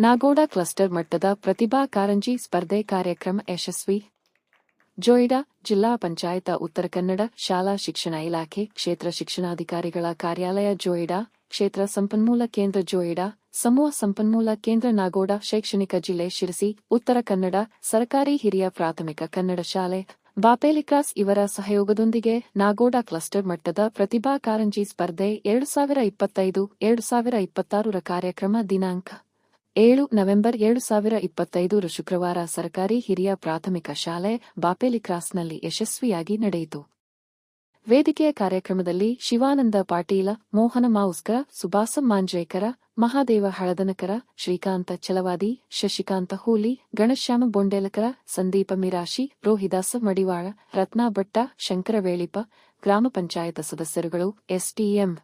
Nagoda cluster ಮಟ್ಟದ ಪ್ರತಿಭಾ ಕಾರಂಜಿ ಸ್ಪರ್ಧೆ ಕಾರ್ಯಕ್ರಮ ಯಶಸ್ವಿ. ಜೋಯಿಡಾ ಜಿಲ್ಲಾ ಪಂಚಾಯತ ಉತ್ತರ ಕನ್ನಡ ಶಾಲಾ ಶಿಕ್ಷಣ ಇಲಾಖೆ ಕ್ಷೇತ್ರ ಶಿಕ್ಷಣಾಧಿಕಾರಿಗಳ ಕಾರ್ಯಾಲಯ ಜೋಯಿಡಾ, ಕ್ಷೇತ್ರ ಸಂಪನ್ಮೂಲ ಕೇಂದ್ರ ಜೋಯಿಡಾ, ಸಮೂಹ ಸಂಪನ್ಮೂಲ ಕೇಂದ್ರ ನಾಗೋಡ ಶೈಕ್ಷಣಿಕ ಜಿಲ್ಲೆ ಶಿರಸಿ, ಉತ್ತರ ಕನ್ನಡ ಸರ್ಕಾರಿ ಹಿರಿಯ ಪ್ರಾಥಮಿಕ ಕನ್ನಡ ಶಾಲೆ. ಬಾಪೇಲಿಕ್ರಾಸ್ ಇವರ ಸಹಯೋಗದೊಂದಿಗೆ ನಾಗೋಡ ಕ್ಲಸ್ಟರ್ ಮಟ್ಟದ ಪ್ರತಿಭಾ ಕಾರಂಜಿ ಸ್ಪರ್ಧೆ ಎರಡು ಸಾವಿರ ಇಪ್ಪತ್ತೈದು, ಎರಡು ಸಾವಿರ ಇಪ್ಪತ್ತಾರರ ಕಾರ್ಯಕ್ರಮ ದಿನಾಂಕ. ಏಳು ನವೆಂಬರ್ ಎರಡು ಸಾವಿರ ಇಪ್ಪತ್ತೈದರ ಶುಕ್ರವಾರ ಸರ್ಕಾರಿ ಹಿರಿಯ ಪ್ರಾಥಮಿಕ ಶಾಲೆ ಬಾಪೇಲಿ ಕ್ರಾಸ್ನಲ್ಲಿ ಯಶಸ್ವಿಯಾಗಿ ನಡೆಯಿತು. ವೇದಿಕೆಯ ಕಾರ್ಯಕ್ರಮದಲ್ಲಿ ಶಿವಾನಂದ ಪಾಟೀಲ, ಮೋಹನ ಮಾವುಸ್ಕರ ಸುಭಾಸ ಮಾಂಜೇಕರ ಮಹಾದೇವ ಹಳದನಕರ, ಶ್ರೀಕಾಂತ ಚಲವಾದಿ, ಶಶಿಕಾಂತ ಹೂಲಿ, ಗಣಶ್ಯಾಮ ಬೊಂಡೇಲಕರ, ಸಂದೀಪ ಮಿರಾಶಿ, ರೋಹಿದಾಸ ಮಡಿವಾಳ, ರತ್ನಾ ಭಟ್ಟ ಶಂಕರ ವೇಳಿಪ ಗ್ರಾಮ ಪಂಚಾಯತ ಸದಸ್ಯರುಗಳು, ಎಸ್ಟಿಎಂ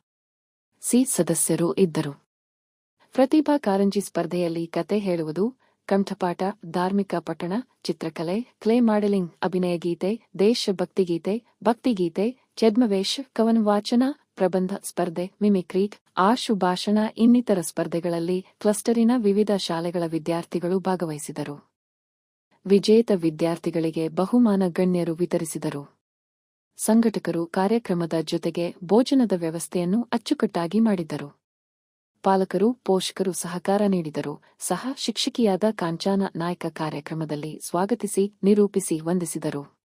ಸಿ ಸದಸ್ಯರು ಇದ್ದರು. ಪ್ರತಿಭಾ ಕಾರಂಜಿ ಸ್ಪರ್ಧೆಯಲ್ಲಿ ಕತೆ ಹೇಳುವುದು, ಕಂಠಪಾಠ, ಧಾರ್ಮಿಕ ಪಠಣ, ಚಿತ್ರಕಲೆ, ಕ್ಲೇ ಮಾಡೆಲಿಂಗ್, ಅಭಿನಯ ಗೀತೆ ದೇಶಭಕ್ತಿಗೀತೆ ಭಕ್ತಿಗೀತೆ ಛದ್ಮವೇಶ್ ಕವನ ವಾಚನ, ಪ್ರಬಂಧ ಸ್ಪರ್ಧೆ, ಮಿಮಿಕ್ರಿ, ಆಶು ಭಾಷಣ ಇನ್ನಿತರ ಸ್ಪರ್ಧೆಗಳಲ್ಲಿ ಕ್ಲಸ್ಟರಿನ ವಿವಿಧ ಶಾಲೆಗಳ ವಿದ್ಯಾರ್ಥಿಗಳು ಭಾಗವಹಿಸಿದರು. ವಿಜೇತ ವಿದ್ಯಾರ್ಥಿಗಳಿಗೆ ಬಹುಮಾನ ಗಣ್ಯರು ವಿತರಿಸಿದರು. ಸಂಘಟಕರು ಕಾರ್ಯಕ್ರಮದ ಜೊತೆಗೆ ಭೋಜನದ ವ್ಯವಸ್ಥೆಯನ್ನು ಅಚ್ಚುಕಟ್ಟಾಗಿ ಮಾಡಿದ್ದರು. ಪಾಲಕರು ಪೋಷಕರು ಸಹಕಾರ ನೀಡಿದರು. ಸಹ ಶಿಕ್ಷಕಿಯಾದ ಕಾಂಚಾನ ನಾಯ್ಕ ಕಾರ್ಯಕ್ರಮದಲ್ಲಿ ಸ್ವಾಗತಿಸಿ ನಿರೂಪಿಸಿ ವಂದಿಸಿದರು.